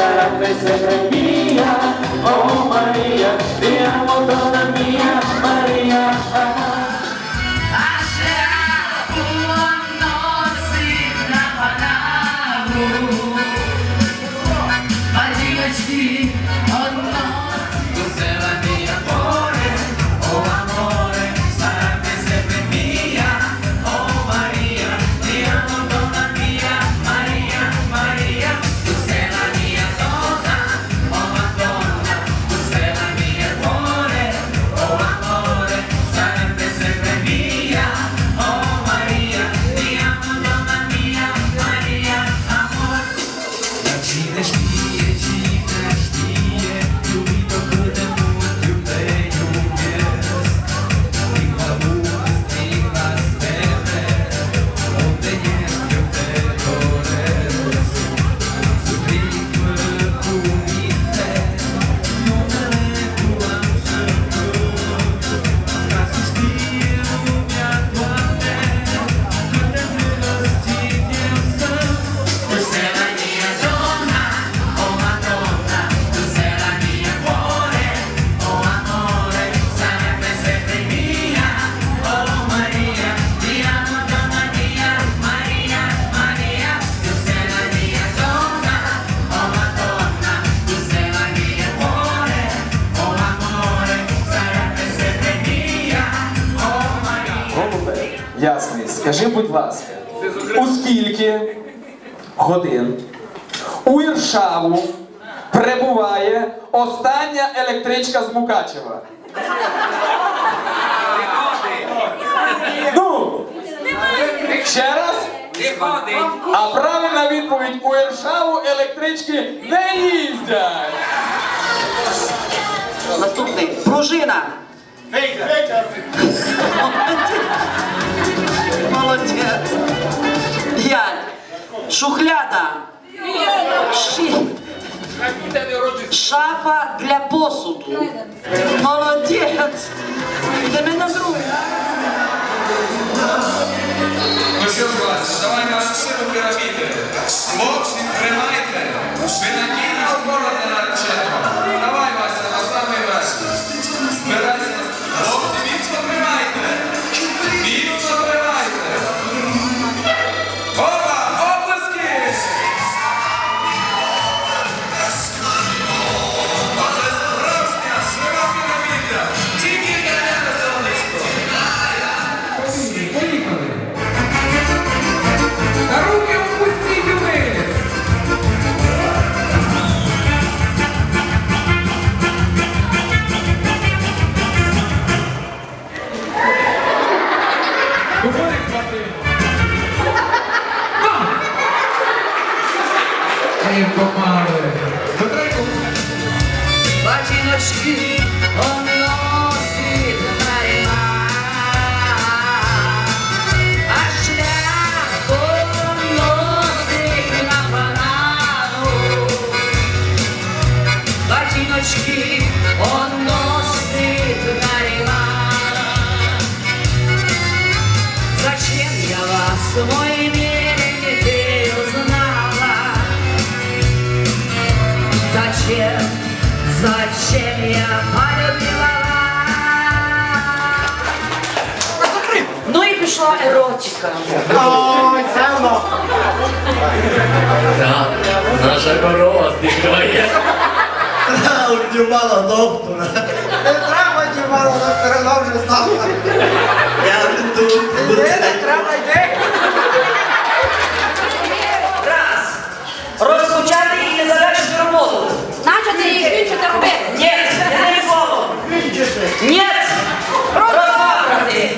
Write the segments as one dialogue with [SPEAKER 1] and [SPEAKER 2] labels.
[SPEAKER 1] será sempre minha Oh Maria, minha amor, toda minha Maria. Pode
[SPEAKER 2] ir, pode ir, oh nossa, você vai ясний, скажи, будь ласка, у скільки годин у Іршаву прибуває остання електричка з Мукачева? Ну, ще раз. А правильна відповідь у Іршаву електрички не їздять.
[SPEAKER 3] Наступний. Пружина. Молодець. Шухляда. Шість. Шафа для посуду. Молодець. Йдемо на друге.
[SPEAKER 4] Ну що ж вас, давай на силу піраміди. Хлопці, тримайте. Ви надійна опора для нареченого. Помали. Петренко.
[SPEAKER 3] Ботиночки Ну і пішла еротика.
[SPEAKER 5] Так, наша корова здихає.
[SPEAKER 6] Дюмала доктора.
[SPEAKER 7] Не треба дівало на перелом вже стало.
[SPEAKER 6] Я вже тут.
[SPEAKER 7] Іди, не треба йди.
[SPEAKER 3] Раз. Розпочати і не завершити роботу.
[SPEAKER 8] Нащо ти їх більше робити?
[SPEAKER 3] Ні, я не слово. Ні. Розбавити.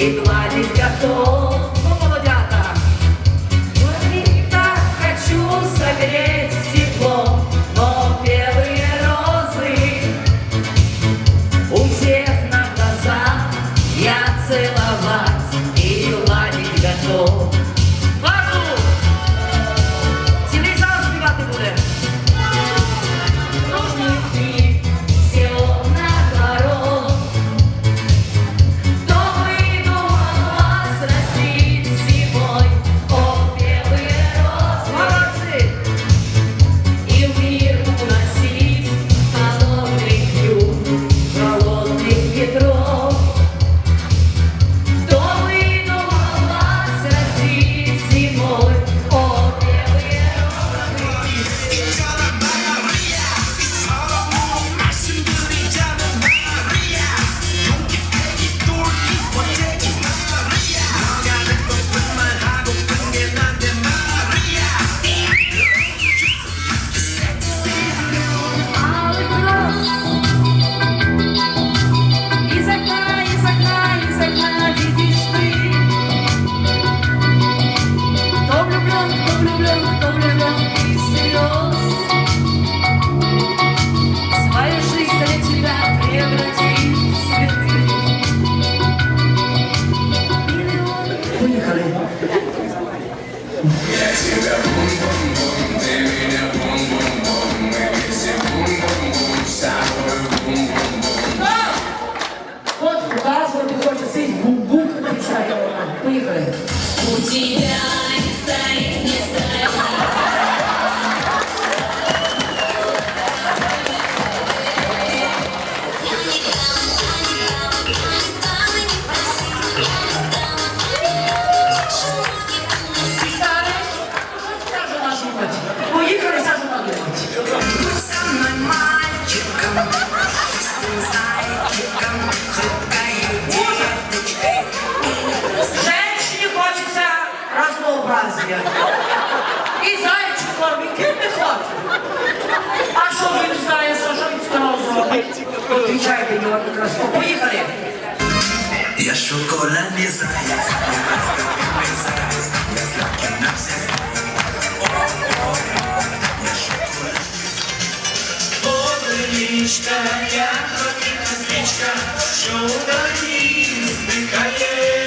[SPEAKER 3] і платить готов. Ну, молодята, вот и так хочу согреть тепло, но белые розы у всех на глазах я целовать. Річка, як потрібна стрічка, що
[SPEAKER 6] у далі зникає.